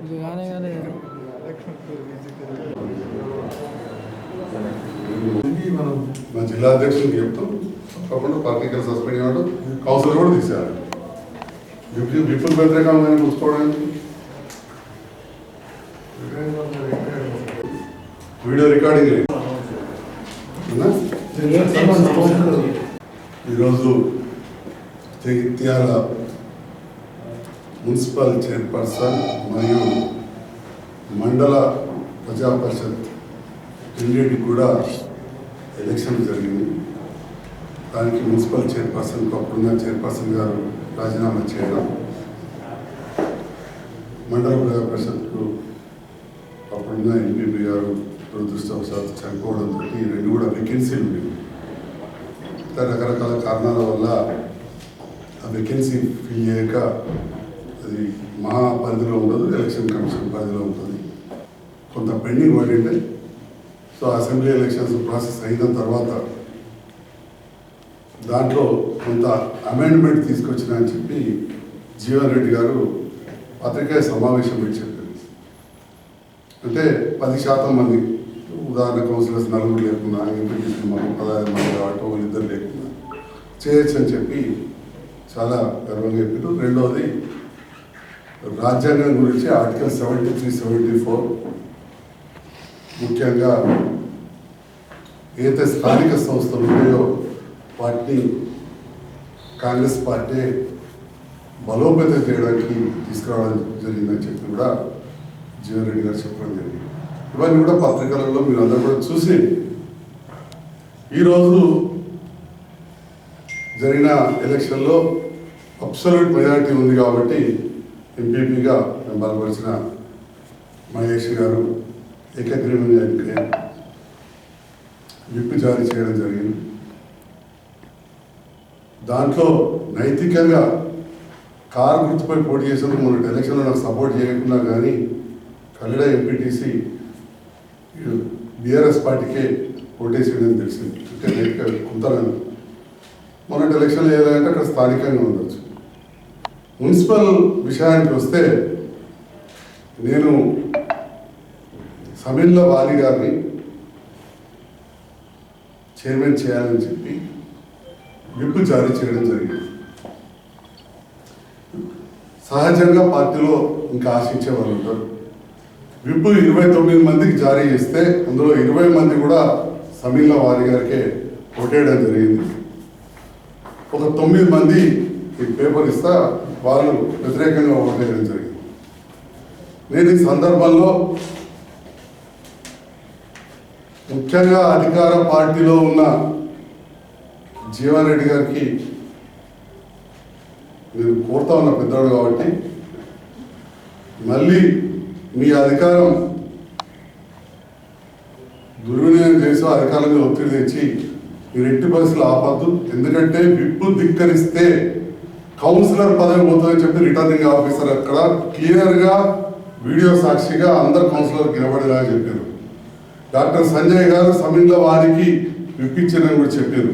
కానీ ఇది మనం మా జిల్లా అధ్యక్షుడికి చెప్తాం. తప్పకుండా పార్టీకి సస్పెండ్ చేయడం కౌన్సిల్ కూడా తీసేయాలి. విప్ విప్పులు వ్యతిరేకంగా చూసుకోవడానికి. Video recording? ఈరోజు జగిత్యాల మున్సిపల్ చైర్పర్సన్ మరియు మండల ప్రజా పరిషత్ రెండింటికి కూడా ఎలక్షన్ జరిగింది. దానికి మున్సిపల్ చైర్పర్సన్కు అప్పుడున్న చైర్పర్సన్ గారు రాజీనామా చేయడం మండల ప్రజా పరిషత్కు అప్పుడున్న ఎంపీపీ గారు దురదృష్టవశాత్తు చనిపోవడంతో ఈ రెండు కూడా వెకెన్సీలు ఉండేవి. రకరకాల కారణాల వల్ల ఆ వెకెన్సీ ఫిల్ చేయక అది మా పరిధిలో ఉండదు ఎలక్షన్ కమిషన్ పరిధిలో ఉంటుంది. కొంత పెండింగ్ పడింది సో అసెంబ్లీ ఎలక్షన్స్ ప్రాసెస్ అయిన తర్వాత దాంట్లో కొంత అమెండ్మెంట్ తీసుకొచ్చిన అని చెప్పి జీవన్ రెడ్డి గారు పత్రికా సమావేశం పెట్టి చెప్పారు. అంటే పది శాతం మంది ఉదాహరణ కౌన్సిలర్స్ నలుగురు లేకుండా ఎంపీటీసీ మాకు పదహారు మంది కాబట్టి వాళ్ళు ఇద్దరు లేకుండా చేయొచ్చు అని చెప్పి చాలా గర్వంగా చెప్పిండు రెండవది రాజ్యాంగం గురించి article seventy three seventy four ముఖ్యంగా ఏదైతే స్థానిక సంస్థలు ఉన్నాయో వాటిని కాంగ్రెస్ పార్టీ బలోపేతం చేయడానికి తీసుకురావడం జరిగిందని చెప్పి కూడా జీవన్ రెడ్డి గారు చెప్పడం జరిగింది. ఇవన్నీ కూడా పత్రికలలో మీరు అందరూ కూడా చూసి ఈరోజు జరిగిన ఎలక్షన్లో అబ్సల్యూట్ మెజారిటీ ఉంది కాబట్టి ఎంపీపీగా మేము బలపరిచిన మహేష్ గారు ఏకగ్రీవంగా ఎన్నికయ్యారు విప్పు జారీ చేయడం జరిగింది. దాంట్లో నైతికంగా కారు గుర్తుపై పోటీ చేసినందుకు మొన్న ఎలక్షన్లో నాకు సపోర్ట్ చేయకుండా కానీ కల్లడ ఎంపీటీసీ బీఆర్ఎస్ పార్టీకే ఓటేసేయడం తెలిసింది. అంటే నైతిక కొంత మొన్నటి ఎలక్షన్లో ఏదంటే అక్కడ స్థానికంగా ఉండొచ్చు. మున్సిపల్ విషయానికి వస్తే నేను సమీన్ల వాలి గారిని చైర్మన్ చేయాలని చెప్పి విప్ జారీ చేయడం జరిగింది. సహజంగా పార్టీలో ఇంకా ఆశించే వాళ్ళు ఉంటారు విప్ ఇరవై తొమ్మిది మందికి జారీ చేస్తే అందులో ఇరవై మంది కూడా సమీన్ల వారి గారికే ఓటేయడం జరిగింది. ఒక తొమ్మిది మంది ఈ పేపర్ ఇస్తా వాళ్ళు వ్యతిరేకంగా ఓటేయడం జరిగింది. నేను ఈ సందర్భంలో ముఖ్యంగా అధికార పార్టీలో ఉన్న జీవన్ రెడ్డి గారికి నేను కోరుతా ఉన్న పెద్దవాడు కాబట్టి మళ్ళీ మీ అధికారం దుర్వినియోగం చేసి అధికారుల మీద ఒత్తిడి తెచ్చి మీరు ఎట్టి పరిస్థితులు ఆపద్దు. ఎందుకంటే విప్పు ధిక్కరిస్తే కౌన్సిలర్ పదవి పోతుందని చెప్పి రిటర్నింగ్ ఆఫీసర్ అక్కడ క్లియర్గా వీడియో సాక్షిగా అందరు కౌన్సిలర్ నిలబడేలా చెప్పారు. డాక్టర్ సంజయ్ గారు సమీంలో వారికి విప్పించారని కూడా చెప్పారు.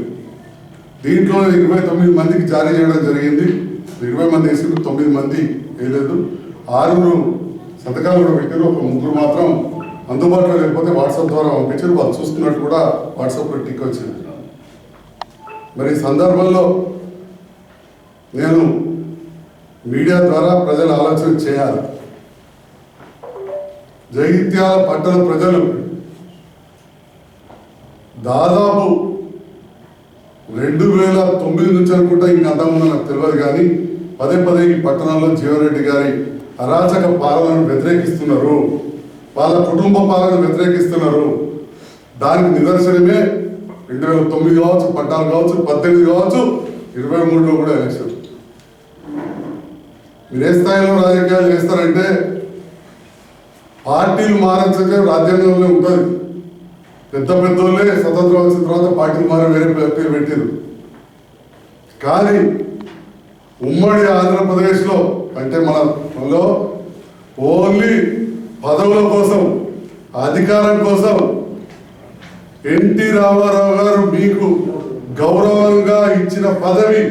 దీంట్లో ఇరవై తొమ్మిది మందికి జారీ చేయడం జరిగింది. ఇరవై మంది వేసి తొమ్మిది మంది వేయలేదు. ఆరుగురు సంతకాలు కూడా పెట్టారు. ఒక ముగ్గురు మాత్రం అందుబాటులో లేకపోతే వాట్సాప్ ద్వారా పంపించారు. వాళ్ళు చూసుకున్నట్టు కూడా వాట్సాప్లో టిక్ వచ్చింది. మరి ఈ సందర్భంలో నేను మీడియా ద్వారా ప్రజలు ఆలోచన చేయాలి. జగిత్యాల పట్టణ ప్రజలు దాదాపు రెండు వేల తొమ్మిది నుంచి అనుకుంటా ఇంకా అంతకుముందు నాకు తెలియదు కానీ పదే పదే ఈ పట్టణంలో జీవరెడ్డి గారి అరాచక పాలనను వ్యతిరేకిస్తున్నారు. వాళ్ళ కుటుంబ పాలనను వ్యతిరేకిస్తున్నారు. దానికి నిదర్శనమే రెండు వేల తొమ్మిది కావచ్చు పద్నాలుగు కావచ్చు పద్దెనిమిది కావచ్చు ఇరవై మూడులో కూడా ఎలక్షన్. మీరు ఏ స్థాయిలో రాజకీయాలు చేస్తారంటే పార్టీలు మారించక రాజ్యాంగంలో ఉంటుంది పెద్ద పెద్దోళ్ళే స్వతంత్రం వచ్చిన తర్వాత పార్టీలు మారి వేరే పేరు పెట్టారు కానీ ఉమ్మడి ఆంధ్రప్రదేశ్లో అంటే మన మనలో ఓన్లీ పదవుల కోసం అధికారం కోసం ఎన్టీ రామారావు గారు మీకు గౌరవంగా ఇచ్చిన పదవి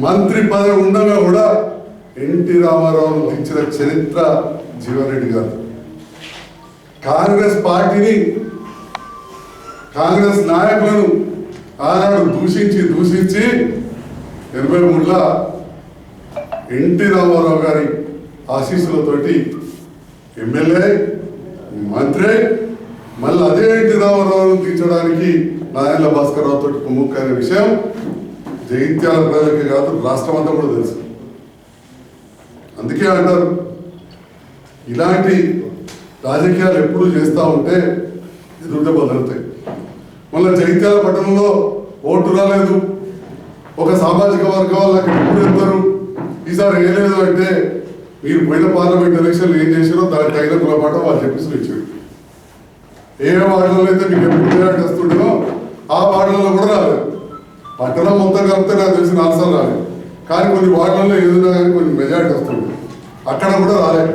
మంత్రి పదవి ఉండగా కూడా ఎన్టీ రామారావు ఇచ్చిన చరిత్ర జీవన్ రెడ్డి గారు. కాంగ్రెస్ పార్టీని కాంగ్రెస్ నాయకులను ఆనాడు దూషించి దూషించి ఎనభై మూడులో ఎన్టీ రామారావు గారి ఆశీస్సులతోటి ఎమ్మెల్యే మంత్రి మళ్ళీ అదే ఎన్టీ రామారావును తీర్చడానికి నారాయణ భాస్కర్ రావుతో కుమ్ముక్కనే అనే విషయం జైత్యాల ప్రజలకే కాదు రాష్ట్రం అంతా కూడా తెలుసు. అందుకే అంటారు ఇలాంటి రాజకీయాలు ఎప్పుడు చేస్తూ ఉంటే ఎదురుట బదులుతాయి మళ్ళీ జైత్యాల పట్టణంలో ఓటు రాలేదు. ఒక సామాజిక వర్గం వాళ్ళకి అక్కడ ఎప్పుడు వెళ్తారు? ఈసారి వేయలేదు అంటే మీరు పోయిన పార్లమెంట్ ఎలక్షన్లు ఏం చేశారో దానికి తగిన గుణపాఠం వాళ్ళు చెప్పేసి ఇచ్చారు ఏ వార్డులలో అయితే మీకు ఎప్పుడు వస్తుండేనో ఆ వార్డులలో కూడా రాలేదు. పట్టణం మొత్తం కలిపితే నాకు తెలిసి నాలుగు రాలేదు. కానీ కొన్ని వార్డులలో ఏదైనా కానీ కొన్ని మెజార్టీ వస్తుంది. అక్కడ కూడా రాలేదు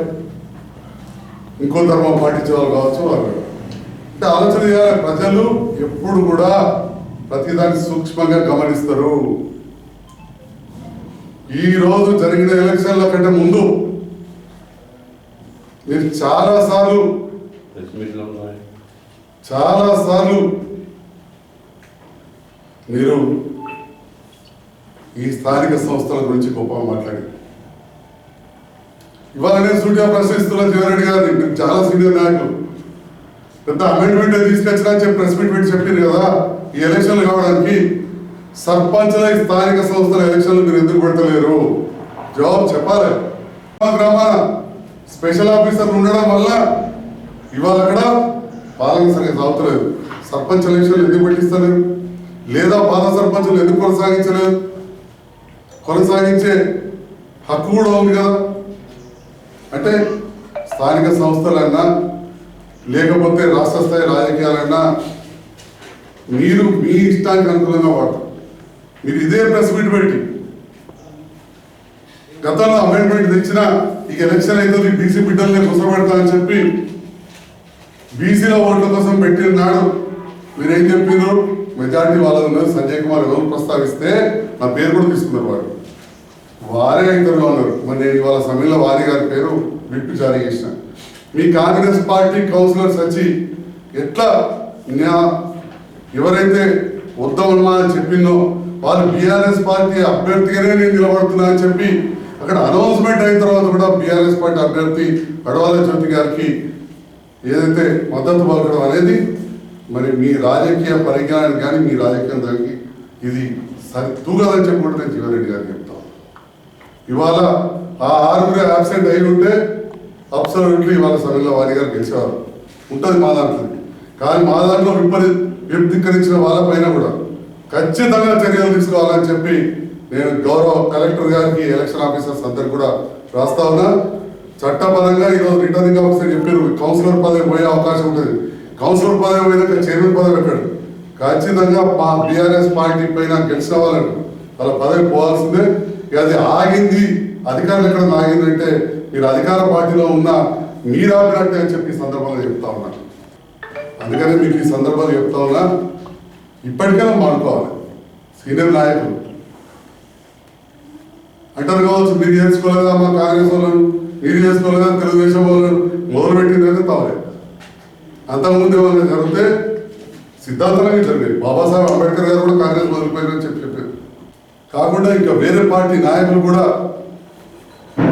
ఇంకో ధర్మం పాటించే వాళ్ళు కావచ్చు వాళ్ళు అంటే ఆలోచన చేయాలి ప్రజలు ఎప్పుడు కూడా ప్రతిదాన్ని సూక్ష్మంగా గమనిస్తారు. ఈ రోజు జరిగిన ఎలక్షన్ల కంటే ముందు మీరు చాలా సార్లు ప్రెస్ మీట్లో ఉన్నాయి. చాలా సార్లు మీరు ఈ స్థానిక సంస్థల గురించి గొప్పగా మాట్లాడి. ఇవాళ నేను సూటిగా ప్రశ్నిస్తున్నా జీవరెడ్డి గారిని మీరు చాలా సీనియర్ నాయకులు. పెద్ద అమెండ్మెంట్ తీసుకొచ్చినా చెప్పి ప్రెస్ మీట్ పెట్టి చెప్పారు కదా ఈ ఎలక్షన్లు కావడానికి సర్పంచ్ల ఈ స్థానిక సంస్థల ఎలక్షన్లు మీరు ఎందుకు పెడతలేరు? జవాబు చెప్పాలి. మా గ్రామాన స్పెషల్ ఆఫీసర్లు ఉండడం వల్ల ఇవాళ అక్కడ పాలన సరిగ్గా సాగుతలేదు. సర్పంచ్ ఎలక్షన్లు ఎందుకు పెట్టిస్తలేదు లేదా పాత సర్పంచులు ఎందుకు కొనసాగించలేదు? కొనసాగించే హక్కు కూడా ఉంది కదా. అంటే స్థానిక సంస్థలన్నా లేకపోతే రాష్ట్ర స్థాయి రాజకీయాలన్నా మీరు మీ ఇష్టానికి అనుకూలంగా వాడతారు. మీరు ఇదే ప్రెస్ మీట్ పెట్టి గతంలో అమెండ్మెంట్ తెచ్చిన ఇక ఎలక్షన్ అయితే బీసీ బిడ్డల్ని కూర్చోబెడతా అని చెప్పి బీసీల ఓట్ల కోసం పెట్టిన నాడు మీరేం చెప్పినారు మెజార్టీ వాళ్ళ సంజయ్ కుమార్ ఎవరు ప్రస్తావిస్తే నా పేరు కూడా తీసుకున్నారు వారు వారే ఇద్దరుగా ఉన్నారు. మరి నేను ఇవాళ సమయంలో వారి గారి పేరు విప్పు జారీ చేసిన. మీ కాంగ్రెస్ పార్టీ కౌన్సిలర్స్ వచ్చి ఎట్లా ఎవరైతే వద్దామన్నా అని చెప్పిందో వాళ్ళు బీఆర్ఎస్ పార్టీ అభ్యర్థిగానే నేను నిలబడుతున్నా అని చెప్పి అక్కడ అనౌన్స్మెంట్ అయిన తర్వాత కూడా బీఆర్ఎస్ పార్టీ అభ్యర్థి అడవాల జ్యోతి గారికి ఏదైతే మద్దతు పలకడం అనేది మరి మీ రాజకీయ పరిజ్ఞానానికి కానీ మీ రాజకీయం దానికి ఇది సరి తూగదని చెప్పి కూడా నేను జీవారెడ్డి గారికి ఇవాళ ఆ ఆరుగురు యాబ్సెంట్ అయి ఉంటే అబ్సల్యూట్లీ ఇవాళ సమయంలో వారి గారు గెలిచేవారు. ఉంటుంది మా దాంట్లో. కానీ మా దాంట్లో విపరీ విధికరించిన వాళ్ళపైన కూడా ఖచ్చితంగా చర్యలు తీసుకోవాలని చెప్పి నేను గౌరవ కలెక్టర్ గారికి ఎలక్షన్ ఆఫీసర్స్ అందరికి కూడా రాస్తా ఉన్నా. చట్టపరంగా ఈరోజు రిటర్నింగ్ ఆఫీసర్ చెప్పారు కౌన్సిలర్ పదవి పోయే అవకాశం ఉంటుంది. కౌన్సిలర్ పదవి పోయినాక చైర్మన్ పదవి పెట్టాడు ఖచ్చితంగా మా బీఆర్ఎస్ పార్టీ పైన గెలిచిన వాళ్ళని వాళ్ళ పదవి పోవాల్సిందే. అది ఆగింది. అధికారులు ఎక్కడ ఆగిందంటే మీరు అధికార పార్టీలో ఉన్న మీరు ఆపినట్టే అని చెప్పి ఈ సందర్భంగా చెప్తా ఉన్నా. అందుకనే మీకు ఈ సందర్భంగా చెప్తా ఉన్నా. ఇప్పటికైనా మానుకోవాలి సీనియర్ నాయకులు. అంటారు కావచ్చు మీరు చేసుకోలేదా మా కాంగ్రెస్ వాళ్ళను మీరు చేసుకోలేదా తెలుగుదేశం వాళ్ళను మొదలు పెట్టిందైతే తావలే. అంతకుముందు ఏమైనా జరిగితే సిద్ధాంతంగా జరిగేది. బాబాసాహెబ్ అంబేద్కర్ గారు కూడా కాంగ్రెస్ మొదలుపోయారని చెప్పి కాకుండా ఇంకా వేరే పార్టీ నాయకులు కూడా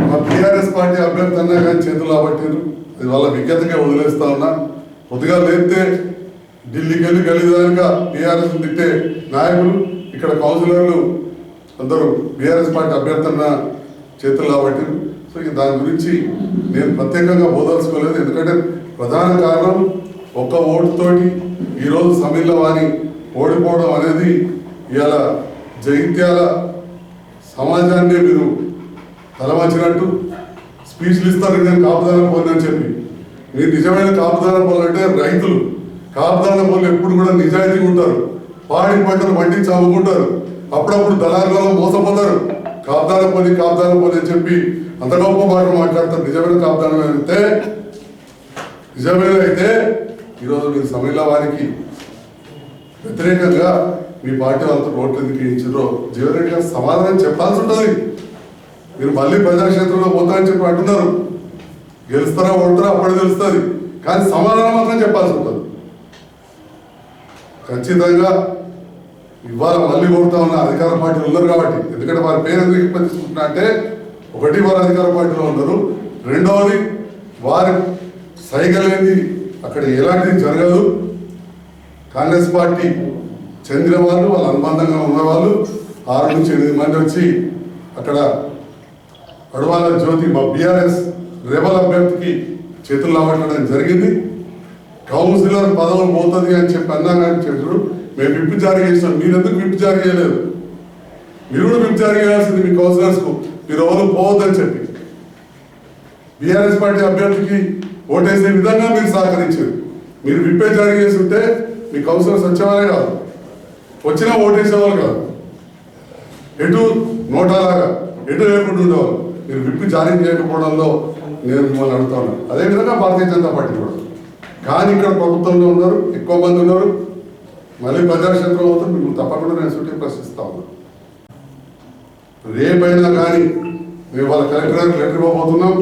మా టీఆర్ఎస్ పార్టీ అభ్యర్థి అన్నా కానీ చేతులు అబట్టారు అది వాళ్ళ విజ్ఞతగా వదిలేస్తా ఉన్నా. కొద్దిగా లేపితే ఢిల్లీకి వెళ్ళి గలీదానిగా టీఆర్ఎస్ తిట్టే నాయకులు ఇక్కడ కౌన్సిలర్లు అందరూ బీఆర్ఎస్ పార్టీ అభ్యర్థన చేతులు కాబట్టి సో ఇక దాని గురించి నేను ప్రత్యేకంగా బోదలుచుకోలేదు ఎందుకంటే ప్రధాన కారణం ఒక్క ఓటుతోటి ఈరోజు సమీల వారి ఓడిపోవడం అనేది ఇవాళ జగిత్యాల సమాజాన్ని మీరు తలవంచినట్టు స్పీచ్లు ఇస్తారు నేను కాపుదాన పోలు అని చెప్పి. మీరు నిజమైన కాపుదాన పోలంటే అంటే రైతులు. కాపుదాన పోలు ఎప్పుడు కూడా నిజాయితీగా ఉంటారు. పాడి పంటలు పండించి అమ్ముకుంటారు. అప్పుడప్పుడు దళారులలో మోసపోతారు. కాపుదాన పోలి కాపుదాన పోలి అని చెప్పి అంత గొప్ప మాట మాట్లాడతారు. నిజమైన కాపుదానం అయితే నిజమైన అయితే ఈరోజు మీరు సమయంలో వారికి వ్యతిరేకంగా మీ పార్టీ వాళ్ళతో ఓట్లు ఎందుకు ఇచ్చారో జీవన్ రెడ్డి గారు సమాధానం చెప్పాల్సి ఉంటుంది. మీరు మళ్ళీ ప్రజాక్షేత్రంలో పోతారని చెప్పి అంటున్నారు. గెలుస్తారా ఓడతారా అప్పుడు తెలుస్తుంది. కానీ సమాధానం మాత్రం చెప్పాల్సి ఉంటుంది. ఖచ్చితంగా ఇవాళ మళ్ళీ ఓడుతా ఉన్న అధికార పార్టీలు ఉన్నారు కాబట్టి ఎందుకంటే వారి పేరు ఎందుకు ఎక్కువ అంటే ఒకటి వారు అధికార పార్టీలో ఉన్నారు. రెండవది వారి సైగలేని అక్కడ ఎలాంటిది జరగదు. కాంగ్రెస్ పార్టీ చెందిన వాళ్ళు వాళ్ళ అనుబంధంగా ఉన్నవాళ్ళు ఆరు నుంచి ఎనిమిది మంది వచ్చి అక్కడ అడవాల జ్యోతి మా బీఆర్ఎస్ రెబల్ అభ్యర్థికి చేతులు లావట్టడం జరిగింది. కౌన్సిలర్ పదవులు పోతుంది అని చెప్పి అన్నా కానీ చెడు మేము విప్పు జారీ చేసినాం మీరెందుకు విప్పు జారీ చేయలేదు? మీరు కూడా విప్పు జారీ చేయాల్సింది మీ కౌన్సిలర్స్కు మీరు ఎవరు పోవద్దని చెప్పి. బీఆర్ఎస్ పార్టీ అభ్యర్థికి ఓటేసే విధంగా మీరు సహకరించారు. మీరు విప్పే జారీ చేసి ఉంటే మీ కౌన్సిలర్స్ వచ్చేవారే కాదు వచ్చినా ఓటేసేవాళ్ళు కాదు. ఎటు నోటాలాగా ఎటు లేకుండా ఉండేవాళ్ళు మీరు విప్పి జారీ చేయకపోవడంలో నేను మిమ్మల్ని అడుగుతాను. అదేవిధంగా భారతీయ జనతా పార్టీ కూడా. కానీ ఇక్కడ ప్రభుత్వంలో ఉన్నారు ఎక్కువ మంది ఉన్నారు. మళ్ళీ ప్రజాక్షేత్రంలో అవుతారు మిమ్మల్ని తప్పకుండా నేను సుట్టి ప్రశ్నిస్తా ఉన్నాను రేపైనా కానీ మేము వాళ్ళ కలెక్టర్ గారికి లెటర్ ఇవ్వబోతున్నాం.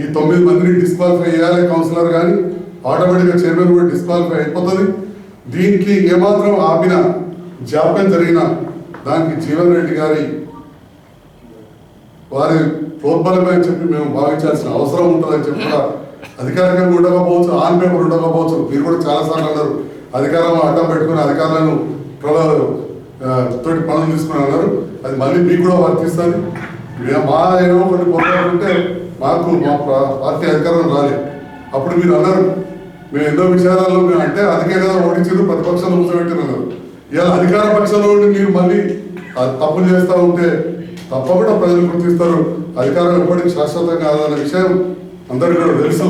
ఈ తొమ్మిది మందిని డిస్క్వాలిఫై చేయాలి కౌన్సిలర్ కానీ ఆటోమేటిక్గా చైర్మన్ కూడా డిస్క్వాలిఫై అయిపోతుంది. దీనికి ఏమాత్రం ఆపిన జాప్యం జరిగిన దానికి జీవన్ రెడ్డి గారి వారి ప్రోద్బలమే చెప్పి మేము భావించాల్సిన అవసరం ఉంటుందని చెప్పి కూడా అధికారికంగా ఉండకపోవచ్చు ఆన్ పేపర్ ఉండకపోవచ్చు. మీరు కూడా చాలాసార్లు అన్నారు. అధికారం అడ్డం పెట్టుకుని అధికారులను తోటి పనులు తీసుకుని అన్నారు. అది మళ్ళీ మీకు కూడా వర్తిస్తుంది. మేము మా ఏమో కొన్ని పొరపాటు మాకు మా పార్టీ అధికారం రాలేదు. అప్పుడు మీరు అన్నారు. మేము ఎన్నో విచారాలు మేము అంటే అందుకే కదా ఓడించారు ప్రతిపక్షంలో కూర్చోబెట్టారు ఇలా అధికార పక్షంలో మీరు మళ్ళీ తప్పులు చేస్తూ ఉంటే తప్పకుండా ప్రజలు గుర్తిస్తారు. అధికారం ఎప్పటికీ శాశ్వతం కాదన్న విషయం అందరికీ కూడా తెలుసు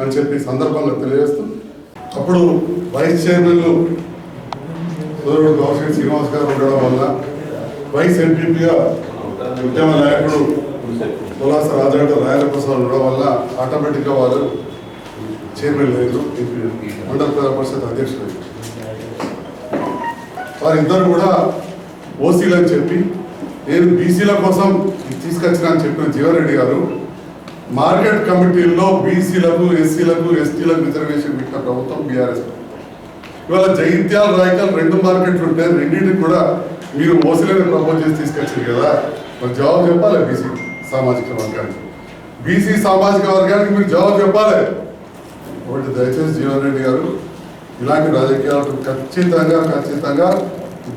అని చెప్పి సందర్భంగా తెలియజేస్తూ అప్పుడు వైస్ చైర్మన్ సోదరుడు గౌశ్రీ శ్రీనివాస్ గారు ఉండడం వల్ల వైస్ ఎంపీపీగా ఉద్యమ నాయకుడు కులాస రాజాగడ్డ రాయల ప్రసాద్ ఉండడం వల్ల ఆటోమేటిక్గా వాళ్ళు చైర్మన్ లేదు. మండల ప్రజా పరిషత్ అధ్యక్షుడు వారిద్దరు కూడా ఓసీలు అని చెప్పి నేను బీసీల కోసం తీసుకొచ్చిన అని చెప్పిన జీవారెడ్డి గారు మార్కెట్ కమిటీల్లో బీసీలకు ఎస్సీలకు ఎస్టీలకు రిజర్వేషన్ పెట్టిన ప్రభుత్వం బీఆర్ఎస్. ఇవాళ జైత్యాల రాయకల్ రెండు మార్కెట్లు ఉంటాయి రెండింటికి కూడా మీరు ఓసీలను ప్రపోజ్ చేసి తీసుకొచ్చారు కదా. మరి జవాబు చెప్పాలి బీసీ సామాజిక వర్గానికి? బీసీ సామాజిక వర్గానికి మీరు జవాబు చెప్పాలి? ఒకటి దయచేసి జీవన్ రెడ్డి గారు ఇలాంటి రాజకీయాలకు ఖచ్చితంగా ఖచ్చితంగా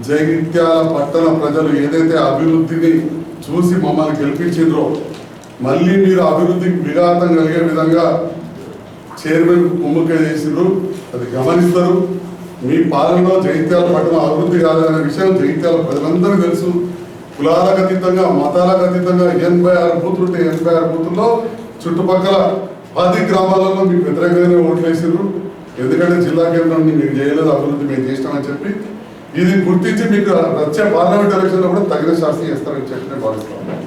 జగిత్యాల పట్టణ ప్రజలు ఏదైతే అభివృద్ధిని చూసి మమ్మల్ని గెలిపించిండ్రో మళ్ళీ మీరు అభివృద్ధికి విఘాతం కలిగే విధంగా చైర్మన్ కుమ్మక్క చేసిండ్రు. అది గమనిస్తారు. మీ పాలనలో జగిత్యాల పట్టణం అభివృద్ధి కాదనే విషయం జగిత్యాల ప్రజలందరూ తెలుసు. కులాలకు అతీతంగా మతాలకు అతీతంగా ఎనభై ఆరు బూతులు ఉంటే ఎనభై ఆరు బూతుల్లో చుట్టుపక్కల పది గ్రామాలలో మీకు వ్యతిరేకంగానే ఓట్లు వేసారు ఎందుకంటే జిల్లా కేంద్రం మీకు చేయలేదు అభివృద్ధి మేము చేసినామని చెప్పి. ఇది గుర్తించి మీకు వచ్చే పార్లమెంట్ ఎలక్షన్లో కూడా తగిన శాస్త్రం చేస్తారని చెప్పి నేను భావిస్తాను